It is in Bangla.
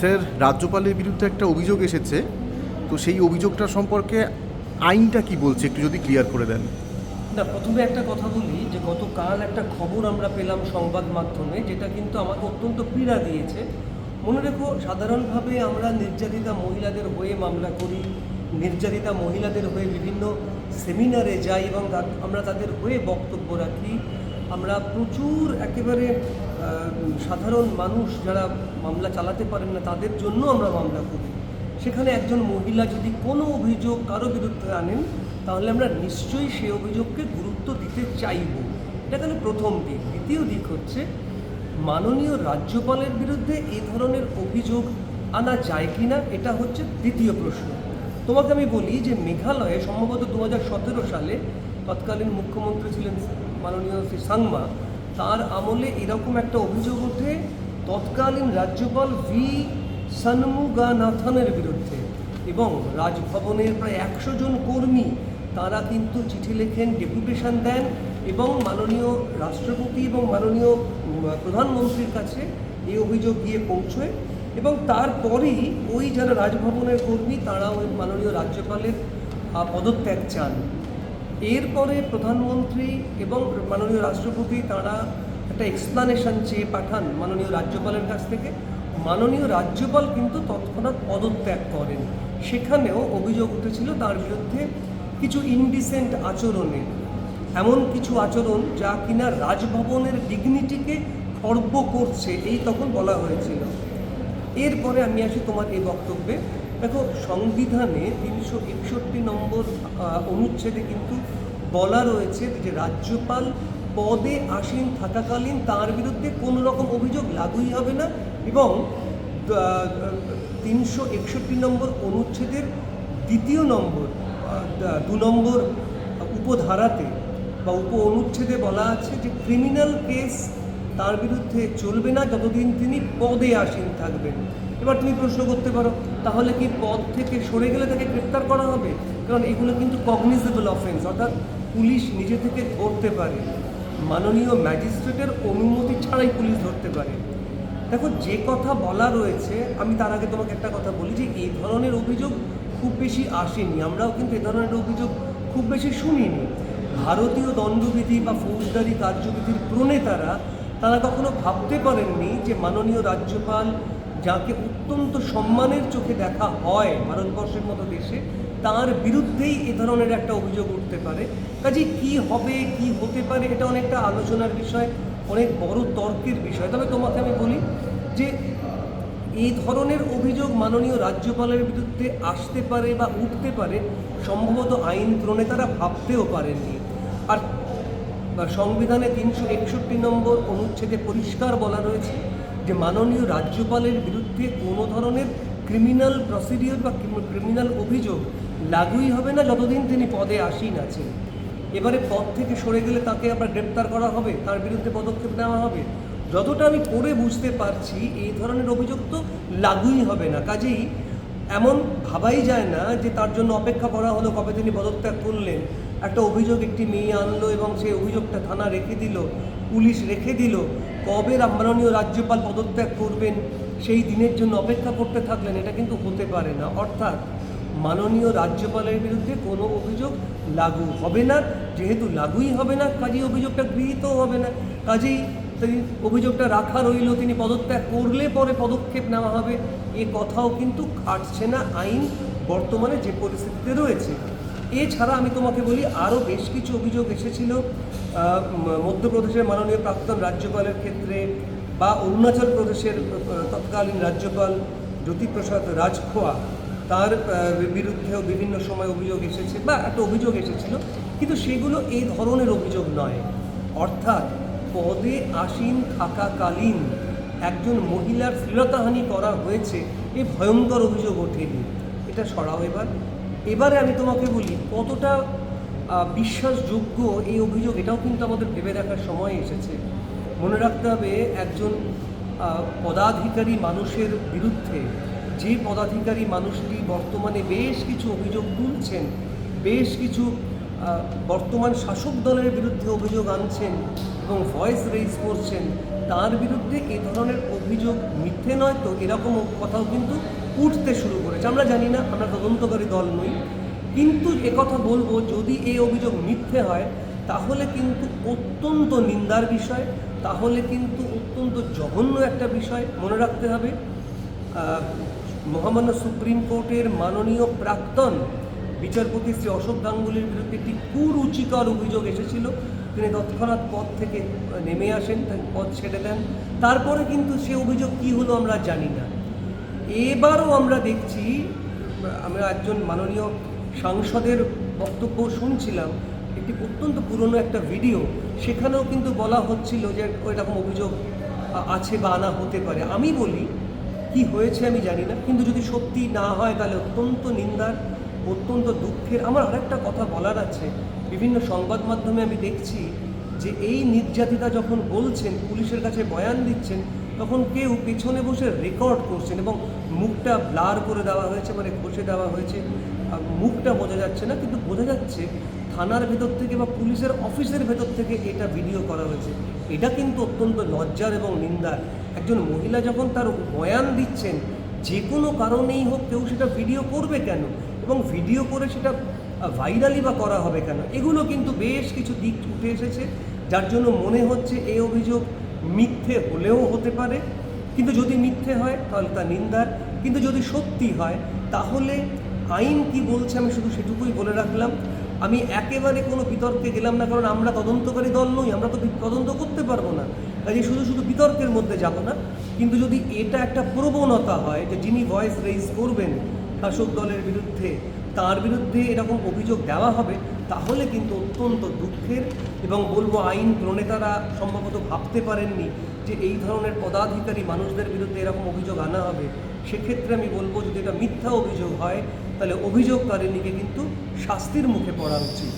স্যার রাজ্যপালের বিরুদ্ধে একটা অভিযোগ এসেছে। তো সেই অভিযোগটা সম্পর্কে আইনটা কি বলছে একটু যদি ক্লিয়ার করে দেন। না, প্রথমে একটা কথা বলি যে গতকাল একটা খবর আমরা পেলাম সংবাদ মাধ্যমে, যেটা কিন্তু আমাকে অত্যন্ত পীড়া দিয়েছে। মনে রেখো, সাধারণভাবে আমরা নির্যাতিতা মহিলাদের হয়ে মামলা করি, নির্যাতিতা মহিলাদের হয়ে বিভিন্ন সেমিনারে যাই এবং আমরা তাদের হয়ে বক্তব্য রাখি। আমরা প্রচুর একেবারে সাধারণ মানুষ যারা মামলা চালাতে পারেন না, তাদের জন্য আমরা মামলা করি। সেখানে একজন মহিলা যদি কোনো অভিযোগ কারও বিরুদ্ধে আনেন, তাহলে আমরা নিশ্চয়ই সেই অভিযোগকে গুরুত্ব দিতে চাইব। এটা গেল প্রথম দিক? দ্বিতীয় দিক হচ্ছে, মাননীয় রাজ্যপালের বিরুদ্ধে এই ধরনের অভিযোগ আনা যায় কি না এটা হচ্ছে দ্বিতীয় প্রশ্ন। তোমাকে আমি বলি যে মেঘালয়ে সম্ভবত দু হাজার সতেরো সালে তৎকালীন মুখ্যমন্ত্রী ছিলেন মাননীয় শ্রী সাংমা, তার আমলে এরকম একটা অভিযোগ ওঠে, তৎকালীন রাজ্যপাল ভি সন্মুগানাথনের বিরুদ্ধে। এবং রাজভবনের প্রায় একশো জন কর্মী, তারা কিন্তু চিঠি লেখেন, ডেপুটেশন দেন এবং মাননীয় রাষ্ট্রপতি এবং মাননীয় প্রধানমন্ত্রীর কাছে এই অভিযোগ গিয়ে পৌঁছয়। এবং তারপরেই ওই যারা রাজভবনের কর্মী, তারা ওই মাননীয় রাজ্যপালের পদত্যাগ চান। এরপরে প্রধানমন্ত্রী এবং মাননীয় রাষ্ট্রপতি তারা একটা এক্সপ্লানেশন চেয়ে পাঠান মাননীয় রাজ্যপালের কাছ থেকে। মাননীয় রাজ্যপাল কিন্তু তৎক্ষণাৎ পদত্যাগ করেন। সেখানেও অভিযোগ উঠেছিল তার বিরুদ্ধে কিছু ইনডিসেন্ট আচরণে এমন কিছু আচরণ যা কিনা রাজভবনের ডিগনিটিকে খর্ব করছে, এই তখন বলা হয়েছিল। এরপরে আমি আসি তোমার এই বক্তব্যে। দেখো, সংবিধানে তিনশো একষট্টি নম্বর অনুচ্ছেদে কিন্তু বলা রয়েছে যে রাজ্যপাল পদে আসীন থাকাকালীন তার বিরুদ্ধে কোনো রকম অভিযোগ লাগুই হবে না এবং তিনশো একষট্টি নম্বর অনুচ্ছেদের দ্বিতীয় নম্বর দু নম্বর উপধারাতে বা উপ অনুচ্ছেদে বলা আছে যে ক্রিমিনাল কেস তার বিরুদ্ধে চলবে না, যতদিন তিনি পদে আসীন থাকবেন। এবার তুমি প্রশ্ন করতে পারো, তাহলে কি পদ থেকে সরে গেলে তাকে গ্রেপ্তার করা হবে? কারণ এগুলো কিন্তু কগনিজেবল অফেন্স অর্থাৎ পুলিশ নিজে থেকে ধরতে পারে। মাননীয় ম্যাজিস্ট্রেটের অনুমতি ছাড়াই পুলিশ ধরতে পারে। দেখো, যে কথা বলা রয়েছে, আমি তার আগে তোমাকে একটা কথা বলি যে, এই ধরনের অভিযোগ খুব বেশি আসেনি। আমরাও কিন্তু এ ধরনের অভিযোগ খুব বেশি শুনিনি। ভারতীয় দণ্ডবিধি বা ফৌজদারি কার্যবিধির প্রণেতারা তারা কখনো ভাবতে পারেননি যে মাননীয় রাজ্যপাল, যাকে অত্যন্ত সম্মানের চোখে দেখা হয় ভারতবর্ষের মতো দেশে, তার বিরুদ্ধেই এ ধরনের একটা অভিযোগ উঠতে পারে। কাজে কি হবে, কি হতে পারে, এটা অনেকটা আলোচনার বিষয়, অনেক বড় তর্কের বিষয়। তবে তোমাকে আমি বলি যে এই ধরনের অভিযোগ মাননীয় রাজ্যপালের বিরুদ্ধে আসতে পারে বা উঠতে পারে, সম্ভবত আইন প্রণেতারা ভাবতেও পারেননি। আর বা সংবিধানে তিনশো একষট্টি নম্বর অনুচ্ছেদে পরিষ্কার বলা রয়েছে যে মাননীয় রাজ্যপালের বিরুদ্ধে কোনো ধরনের ক্রিমিনাল প্রসিডিওর বা ক্রিমিনাল অভিযোগ লাগুই হবে না যতদিন তিনি পদে আসীন আছেন। এবারে পদ থেকে সরে গেলে তাকে আবার গ্রেপ্তার করা হবে, তার বিরুদ্ধে পদক্ষেপ নেওয়া হবে। যতটা আমি পড়ে বুঝতে পারছি, এই ধরনের অভিযোগ তো লাগুই হবে না। কাজেই এমন ভাবাই যায় না যে তার জন্য অপেক্ষা করা হলো কবে তিনি পদত্যাগ করলেন। একটা অভিযোগ একটি মেয়ে আনলো এবং সেই অভিযোগটা থানা রেখে দিল, পুলিশ রেখে দিল। কবে মাননীয় রাজ্যপাল পদত্যাগ করবেন, সেই দিনের জন্য অপেক্ষা করতে থাকলেন, এটা কিন্তু হতে পারে না। অর্থাৎ মাননীয় রাজ্যপালের বিরুদ্ধে কোনো অভিযোগ লাগু হবে না, যেহেতু লাগুই হবে না, কাজেই অভিযোগটা গৃহীতও হবে না। কাজেই অভিযোগটা রাখা রইল, তিনি পদত্যাগ করলে পরে পদক্ষেপ নেওয়া হবে। এ কথাও কিন্তু খাটছে না আইন বর্তমানে যে পরিস্থিতিতে রয়েছে। এছাড়া আমি তোমাকে বলি, আরও বেশ কিছু অভিযোগ এসেছিল মধ্যপ্রদেশের মাননীয় প্রাক্তন রাজ্যপালের ক্ষেত্রে বা অরুণাচল প্রদেশের তৎকালীন রাজ্যপাল জ্যোতিপ্রসাদ রাজখোয়া। তার বিরুদ্ধেও বিভিন্ন সময় অভিযোগ এসেছে বা একটা অভিযোগ এসেছিল। কিন্তু সেগুলো এই ধরনের অভিযোগ নয়। অর্থাৎ পদে আসীন থাকাকালীন একজন মহিলার শ্লীলতাহানি করা হয়েছে এই ভয়ঙ্কর অভিযোগ ওঠেনি। এটা সরাও এবার। এবারে আমি তোমাকে বলি, কতটা বিশ্বাসযোগ্য এই অভিযোগ, এটাও কিন্তু আমাদের ভেবে দেখার সময় এসেছে। মনে রাখতে হবে, একজন পদাধিকারী মানুষের বিরুদ্ধে, যে পদাধিকারী মানুষটি বর্তমানে বেশ কিছু অভিযোগ তুলছেন, বেশ কিছু বর্তমান শাসক দলের বিরুদ্ধে অভিযোগ আনছেন এবং ভয়েস রেজ করছেন, তার বিরুদ্ধে এ ধরনের অভিযোগ মিথ্যে নয় তো এরকম কথাও কিন্তু উঠতে শুরু করেছে। আমরা জানি না, আমরা তদন্তকারী দল নই, কিন্তু একথা বলব, যদি এই অভিযোগ মিথ্যে হয়, তাহলে কিন্তু অত্যন্ত নিন্দার বিষয়, তাহলে কিন্তু অত্যন্ত জঘন্য একটা বিষয় মনে রাখতে হবে। মহামান্য সুপ্রিম কোর্টের মাননীয় প্রাক্তন বিচারপতি শ্রী অশোক গাঙ্গুলির বিরুদ্ধে একটি কুরুচিকর অভিযোগ এসেছিল। তিনি তৎক্ষণাৎ পদ থেকে নেমে আসেন পদ ছেড়ে দেন। তারপরে কিন্তু সে অভিযোগ কী হলো আমরা জানি না। এবারও আমরা দেখছি, আমরা একজন মাননীয় সাংসদের বক্তব্য শুনছিলাম, একটি অত্যন্ত পুরনো একটা ভিডিও। সেখানেও কিন্তু বলা হচ্ছিল যে ওইরকম অভিযোগ আছে বা আনা হতে পারে। আমি বলি, কি হয়েছে আমি জানি না। কিন্তু যদি সত্যি না হয়, তাহলে অত্যন্ত নিন্দার অত্যন্ত দুঃখের। আমার আরেকটা কথা বলার আছে। বিভিন্ন সংবাদ মাধ্যমে আমি দেখছি যে এই নির্যাতিতা যখন বলছেন, পুলিশের কাছে বয়ান দিচ্ছেন, তখন কেউ পেছনে বসে রেকর্ড করছেন এবং মুখটা ব্লার করে দেওয়া হয়েছে মানে ঘষে দেওয়া হয়েছে। মুখটা বোঝা যাচ্ছে না, কিন্তু বোঝা যাচ্ছে থানার ভেতর থেকে বা পুলিশের অফিসের ভেতর থেকে এটা ভিডিও করা হয়েছে। এটা কিন্তু অত্যন্ত লজ্জার এবং নিন্দার। একজন মহিলা যখন তার বয়ান দিচ্ছেন, যে কোনো কারণেই হোক কেউ সেটা ভিডিও করবে কেন? এবং ভিডিও করে সেটা ভাইরালি বা করা হবে কেন? এগুলো কিন্তু বেশ কিছু দিক উঠে এসেছে, যার জন্য মনে হচ্ছে এই অভিযোগ মিথ্যে হলেও হতে পারে। কিন্তু যদি মিথ্যে হয়, তাহলে তা নিন্দার। কিন্তু যদি সত্যি হয়, তাহলে আইন কি বলছে আমি শুধু সেটুকুই বলে রাখলাম। আমি একেবারে কোনো বিতর্কে গেলাম না, কারণ আমরা তদন্তকারী দল নই, আমরা তো তদন্ত করতে পারব না। কাজে শুধু শুধু বিতর্কের মধ্যে যাব না। কিন্তু যদি এটা একটা প্রবণতা হয় যে যিনি ভয়েস রেইজ করবেন শাসক দলের বিরুদ্ধে, তার বিরুদ্ধে এরকম অভিযোগ দেওয়া হবে, তাহলে কিন্তু অত্যন্ত দুঃখের এবং বলব আইন প্রণেতারা সম্ভবত ভাবতে পারেননি যে এই ধরনের পদাধিকারী মানুষদের বিরুদ্ধে এরকম অভিযোগ আনা হবে। সেক্ষেত্রে আমি বলব যদি এটা মিথ্যা অভিযোগ হয়, তাহলে অভিযোগকারিণীকে কিন্তু শাস্তির মুখে পড়া উচিত।